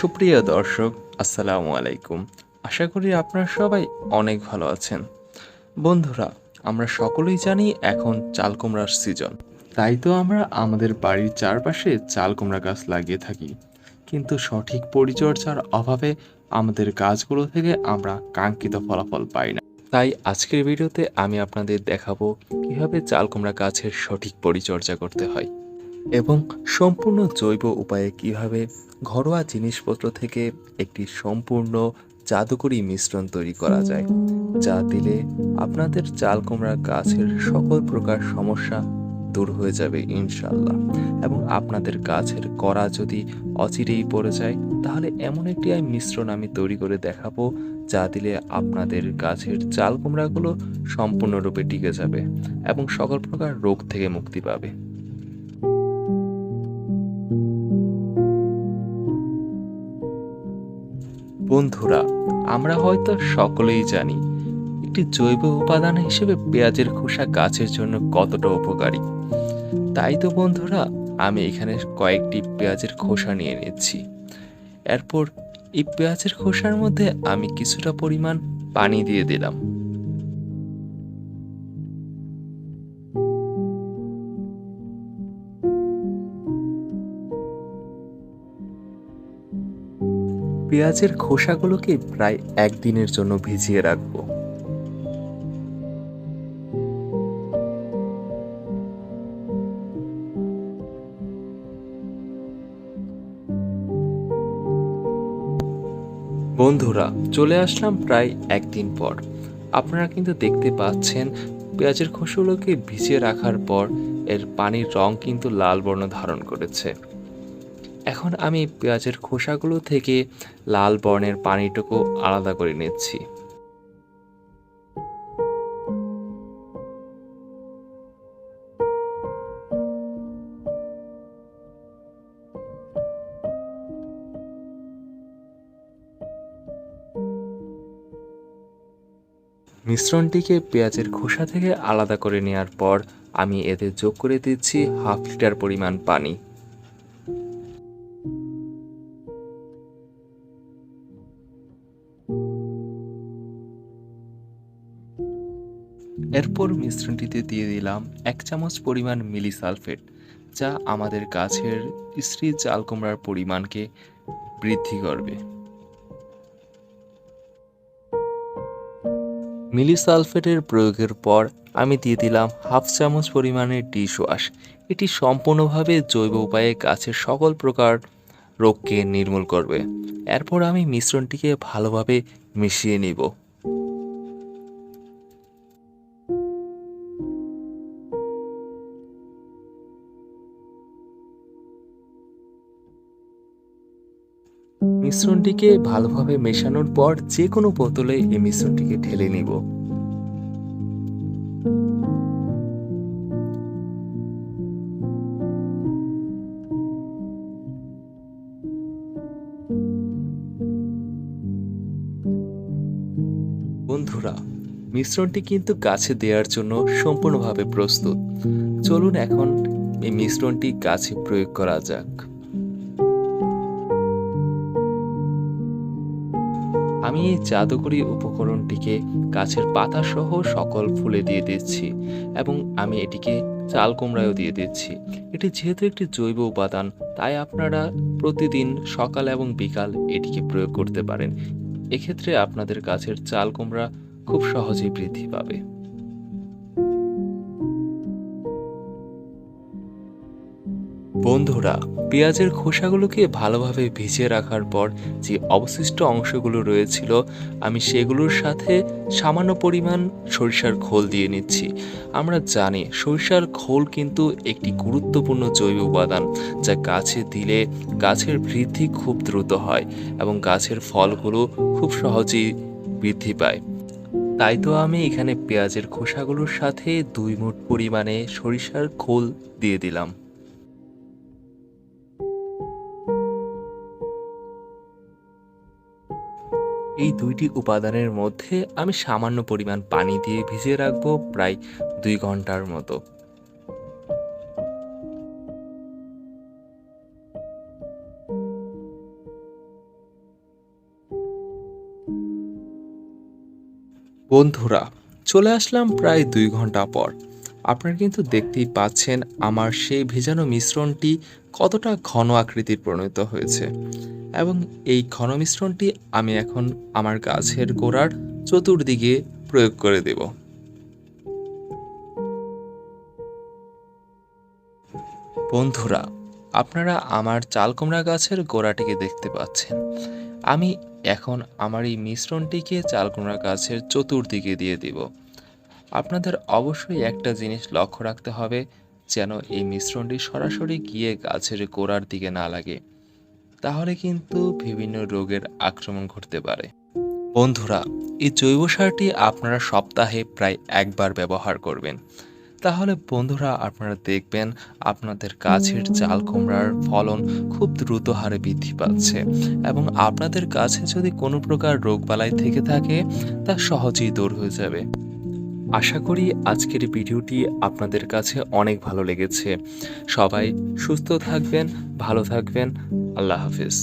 সুপ্রিয় দর্শক, আসসালামু আলাইকুম। আশা করি আপনারা সবাই অনেক ভালো আছেন। বন্ধুরা, আমরা সকলেই জানি এখন চাল কুমড়ার সিজন। তাই তো আমরা আমাদের বাড়ির চারপাশে চাল কুমড়া গাছ লাগিয়ে থাকি। কিন্তু সঠিক পরিচর্যার অভাবে আমাদের গাছগুলো থেকে আমরা কাঙ্ক্ষিত ফলাফল পাই না। তাই আজকের ভিডিওতে আমি আপনাদের দেখাবো কীভাবে চাল কুমড়া গাছের সঠিক পরিচর্যা করতে হয়। এবং সম্পূর্ণ জৈব উপায়ে কীভাবে ঘরোয়া জিনিসপত্র থেকে একটি সম্পূর্ণ জাদুকরি মিশ্রণ তৈরি করা যায়, যা দিলে আপনাদের চাল কুমড়া গাছের সকল প্রকার সমস্যা দূর হয়ে যাবে ইনশাল্লাহ এবং আপনাদের গাছের করা যদি অচিরেই পড়ে যায়, তাহলে এমন একটি মিশ্রণ আমি তৈরি করে দেখাবো, যা দিলে আপনাদের গাছের চাল কুমড়াগুলো সম্পূর্ণরূপে টিকে যাবে এবং সকল প্রকার রোগ থেকে মুক্তি পাবে। বন্ধুরা, আমরা হয়তো সকলেই জানি একটি জৈব উপাদান হিসেবে পেঁয়াজের খোসা গাছের জন্য কতটা উপকারী। তাই তো বন্ধুরা, আমি এখানে কয়েকটি পেঁয়াজের খোসা নিয়ে নিচ্ছি। এরপর এই পেঁয়াজের খোসার মধ্যে আমি কিছুটা পরিমাণ পানি দিয়ে দিলাম। পেঁয়াজের খোসাগুলোকে প্রায় একদিনের জন্য ভিজিয়ে রাখব। বন্ধুরা, চলে আসলাম প্রায় একদিন পর। আপনারা কিন্তু দেখতে পাচ্ছেন, পেঁয়াজের খোসাগুলোকে ভিজিয়ে রাখার পর এর পানির রং কিন্তু লাল বর্ণ ধারণ করেছে। এখন আমি পেঁয়াজের খোসাগুলো থেকে লাল বর্ণের পানিটুকু আলাদা করে নিচ্ছি। মিশ্রণটিকে পেঁয়াজের খোসা থেকে আলাদা করে নেওয়ার পর আমি এতে যোগ করে দিচ্ছি হাফ লিটার পরিমাণ পানি। এরপর মিশ্রণটিতে দিয়ে দিলাম এক চামচ পরিমাণ মিলি সালফেট যা আমাদের গাছের স্ত্রী চাল কুমড়ার পরিমাণকে বৃদ্ধি করবে। মিলি সালফেটের প্রয়োগের পর আমি দিয়ে দিলাম হাফ চামচ পরিমাণের ডিশ ওয়াশ। এটি সম্পূর্ণভাবে জৈব উপায়ে গাছের সকল প্রকার রোগকে নির্মূল করবে। এরপর আমি মিশ্রণটিকে ভালোভাবে মিশিয়ে নিব। মিশ্রণটিকে ভালোভাবে মেশানোর পর যে কোনো বোতলে এই মিশ্রণটিকে ঢেলে নিব। বন্ধুরা, মিশ্রণটি কিন্তু গাছে দেওয়ার জন্য সম্পূর্ণভাবে প্রস্তুত। চলুন এখন এই মিশ্রণটি গাছে প্রয়োগ করা যাক। আমি এই জাদুকরি উপকরণটিকে গাছের পাতা সহ সকল ফুলে দিয়ে দিচ্ছি এবং আমি এটিকে চাল কুমড়ায়ও দিয়ে দিচ্ছি। এটি যেহেতু একটি জৈব উপাদান, তাই আপনারা প্রতিদিন সকাল এবং বিকাল এটিকে প্রয়োগ করতে পারেন। এক্ষেত্রে আপনাদের গাছের চাল কুমড়া খুব সহজেই বৃদ্ধি পাবে। বন্ধুরা, পেঁয়াজের খোসাগুলোকে ভালোভাবে ভিজিয়ে রাখার পর যে অবশিষ্ট অংশগুলো রয়েছিল, আমি সেগুলোর সাথে সামান্য পরিমাণ সরিষার খোল দিয়ে নিচ্ছি। আমরা জানি সরিষার খোল কিন্তু একটি গুরুত্বপূর্ণ জৈব উপাদান, যা গাছে দিলে গাছের বৃদ্ধি খুব দ্রুত হয় এবং গাছের ফলগুলো খুব সহজেই বৃদ্ধি পায়। তাই তো আমি এখানে পেঁয়াজের খোসাগুলোর সাথে দুই মুঠ পরিমাণে সরিষার খোল দিয়ে দিলাম। এই দুইটি উপাদানের মধ্যে আমি সামান্য পরিমাণ পানি দিয়ে ভিজিয়ে রাখব প্রায় দুই ঘণ্টার মতো। বন্ধুরা, চলে আসলাম প্রায় দুই ঘণ্টা পর। আপনারা কিন্তু দেখতেই পাচ্ছেন আমার সেই ভেজানো মিশ্রণটি কতটা ঘন আকৃতির পরিণত হয়েছে। এবং এই ঘন মিশ্রণটি আমি এখন আমার গাছের গোড়ার চতুর্দিকে প্রয়োগ করে দেব। বন্ধুরা, আপনারা আমার চালকুমড়া গাছের গোড়াটিকে দেখতে পাচ্ছেন। আমি এখন আমার এই মিশ্রণটিকে চালকুমড়া গাছের চতুর্দিকে দিয়ে দিব। আপনাদের অবশ্যই একটা জিনিস লক্ষ্য রাখতে হবে, যেন এই মিশ্রণটি সরাসরি গিয়ে গাছের গোড়ার দিকে না লাগে। তাহলে কিন্তু বিভিন্ন রোগের আক্রমণ ঘটতে পারে। বন্ধুরা, এই জৈব সারটি আপনারা সপ্তাহে প্রায় একবার ব্যবহার করবেন। তাহলে বন্ধুরা, আপনারা দেখবেন আপনাদের গাছের চাল কুমড়ার ফলন খুব দ্রুত হারে বৃদ্ধি পাচ্ছে এবং আপনাদের গাছে যদি কোনো প্রকার রোগবালাই থেকে থাকে, তা সহজেই দূর হয়ে যাবে। আশা করি আজকের ভিডিওটি আপনাদের কাছে অনেক ভালো লেগেছে। সবাই সুস্থ থাকবেন, ভালো থাকবেন। আল্লাহ হাফিজ।